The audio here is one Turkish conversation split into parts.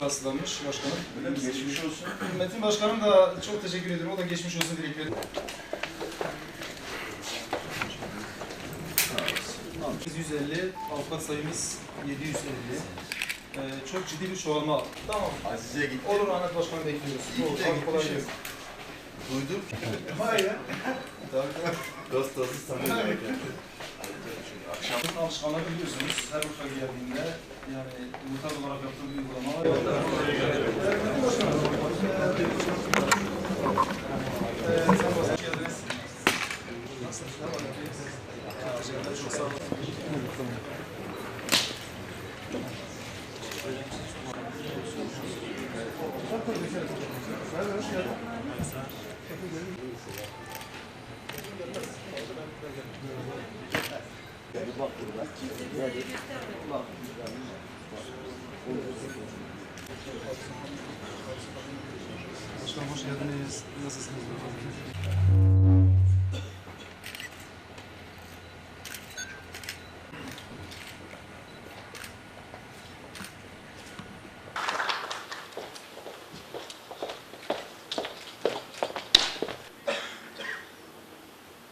Hastalanmış başkanım. Öyle mi? Geçmiş olsun. Metin başkanım da çok teşekkür ediyorum. O da geçmiş olsun dilekleri. Biz 150, avukat sayımız 750. Ee, çok ciddi bir çoğalma. Tamam. Azize gitti. Olur Ahmet Başkan'ı bekliyoruz. İyi Olur, de çok kolay gitmişiz. gelsin. Duyduk. Hayır. Tabii tabii. Dost dostu sanıyor. Bunun alışkanlığı biliyorsunuz. Her Urfa geldiğinde yani muhtar olarak yaptığı bir uygulama var. Ee, sen Çok teşekkürler. Çok sağ olun. Başkanım hoş geldiniz. Nasılsınız?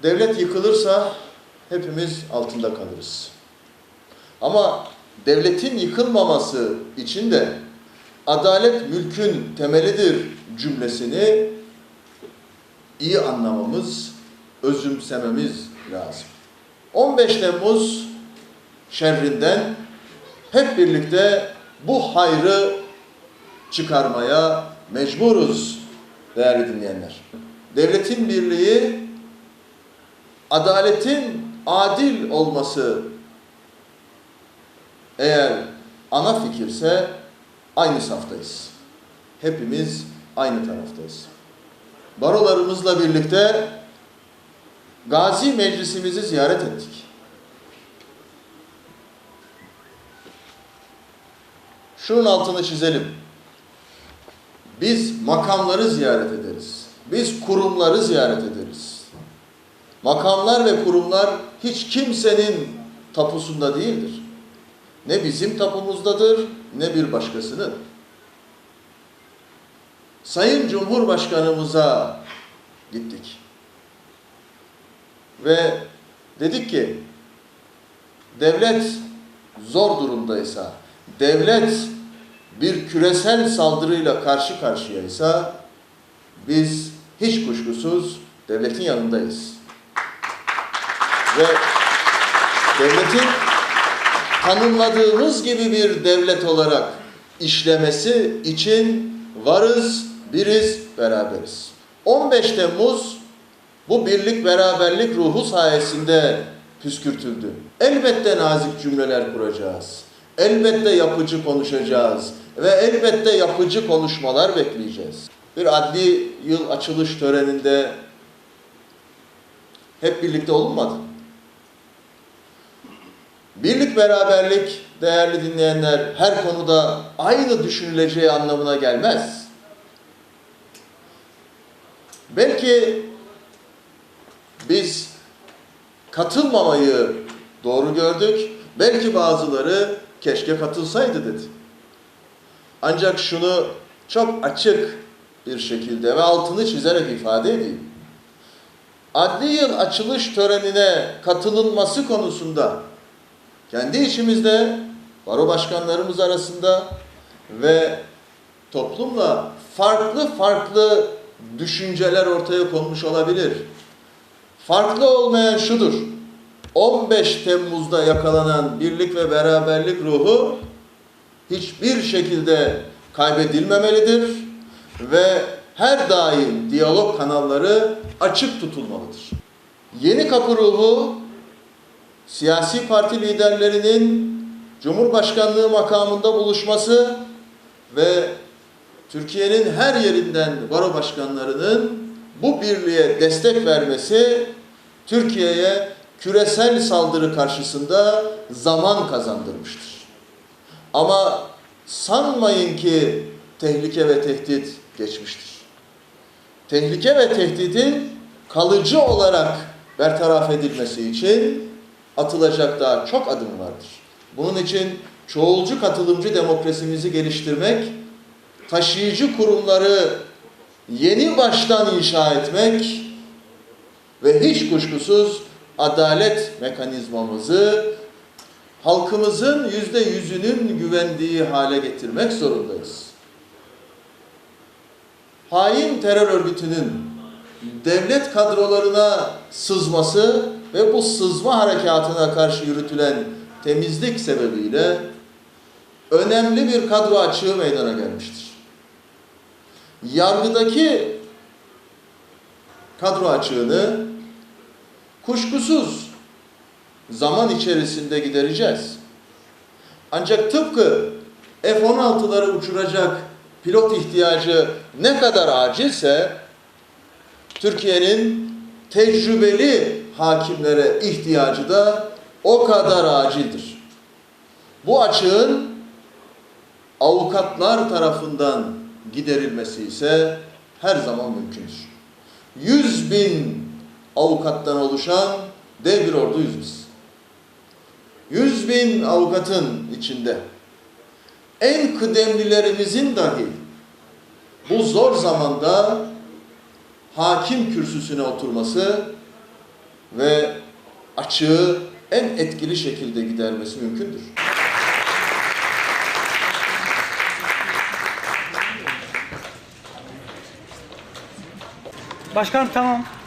Devlet yıkılırsa hepimiz altında kalırız. Ama devletin yıkılmaması için de adalet mülkün temelidir cümlesini iyi anlamamız, özümsememiz lazım. 15 Temmuz şerrinden hep birlikte bu hayrı çıkarmaya mecburuz değerli dinleyenler. Devletin birliği adaletin adil olması eğer ana fikirse aynı saftayız. Hepimiz aynı taraftayız. Barolarımızla birlikte Gazi Meclisimizi ziyaret ettik. Şunun altını çizelim. Biz makamları ziyaret ederiz. Biz kurumları ziyaret ederiz. Makamlar ve kurumlar hiç kimsenin tapusunda değildir. Ne bizim tapumuzdadır, ne bir başkasının. Sayın Cumhurbaşkanımıza gittik. Ve dedik ki, devlet zor durumdaysa, devlet bir küresel saldırıyla karşı karşıyaysa, biz hiç kuşkusuz devletin yanındayız ve devletin tanımladığımız gibi bir devlet olarak işlemesi için varız, biriz, beraberiz. 15 Temmuz bu birlik beraberlik ruhu sayesinde püskürtüldü. Elbette nazik cümleler kuracağız. Elbette yapıcı konuşacağız ve elbette yapıcı konuşmalar bekleyeceğiz. Bir adli yıl açılış töreninde hep birlikte olunmadı. Birlik beraberlik değerli dinleyenler her konuda aynı düşünüleceği anlamına gelmez. Belki biz katılmamayı doğru gördük. Belki bazıları keşke katılsaydı dedi. Ancak şunu çok açık bir şekilde ve altını çizerek ifade edeyim. Adli yıl açılış törenine katılınması konusunda kendi içimizde, baro başkanlarımız arasında ve toplumla farklı farklı düşünceler ortaya konmuş olabilir. Farklı olmayan şudur. 15 Temmuz'da yakalanan birlik ve beraberlik ruhu hiçbir şekilde kaybedilmemelidir ve her daim diyalog kanalları açık tutulmalıdır. Yeni kapı ruhu siyasi parti liderlerinin Cumhurbaşkanlığı makamında buluşması ve Türkiye'nin her yerinden baro başkanlarının bu birliğe destek vermesi Türkiye'ye küresel saldırı karşısında zaman kazandırmıştır. Ama sanmayın ki tehlike ve tehdit geçmiştir. Tehlike ve tehditin kalıcı olarak bertaraf edilmesi için atılacak daha çok adım vardır. Bunun için çoğulcu katılımcı demokrasimizi geliştirmek taşıyıcı kurumları yeni baştan inşa etmek ve hiç kuşkusuz adalet mekanizmamızı halkımızın yüzde yüzünün güvendiği hale getirmek zorundayız. Hain terör örgütünün devlet kadrolarına sızması ve bu sızma harekatına karşı yürütülen temizlik sebebiyle önemli bir kadro açığı meydana gelmiştir. Yargıdaki kadro açığını kuşkusuz zaman içerisinde gidereceğiz. Ancak tıpkı F-16'ları uçuracak pilot ihtiyacı ne kadar acilse Türkiye'nin tecrübeli hakimlere ihtiyacı da o kadar acildir. Bu açığın avukatlar tarafından giderilmesi ise her zaman mümkündür. 100 bin avukattan oluşan dev bir orduyuz biz. 100 bin avukatın içinde en kıdemlilerimizin dahi bu zor zamanda hakim kürsüsüne oturması ve açığı en etkili şekilde gidermesi mümkündür. Başkanım tamam.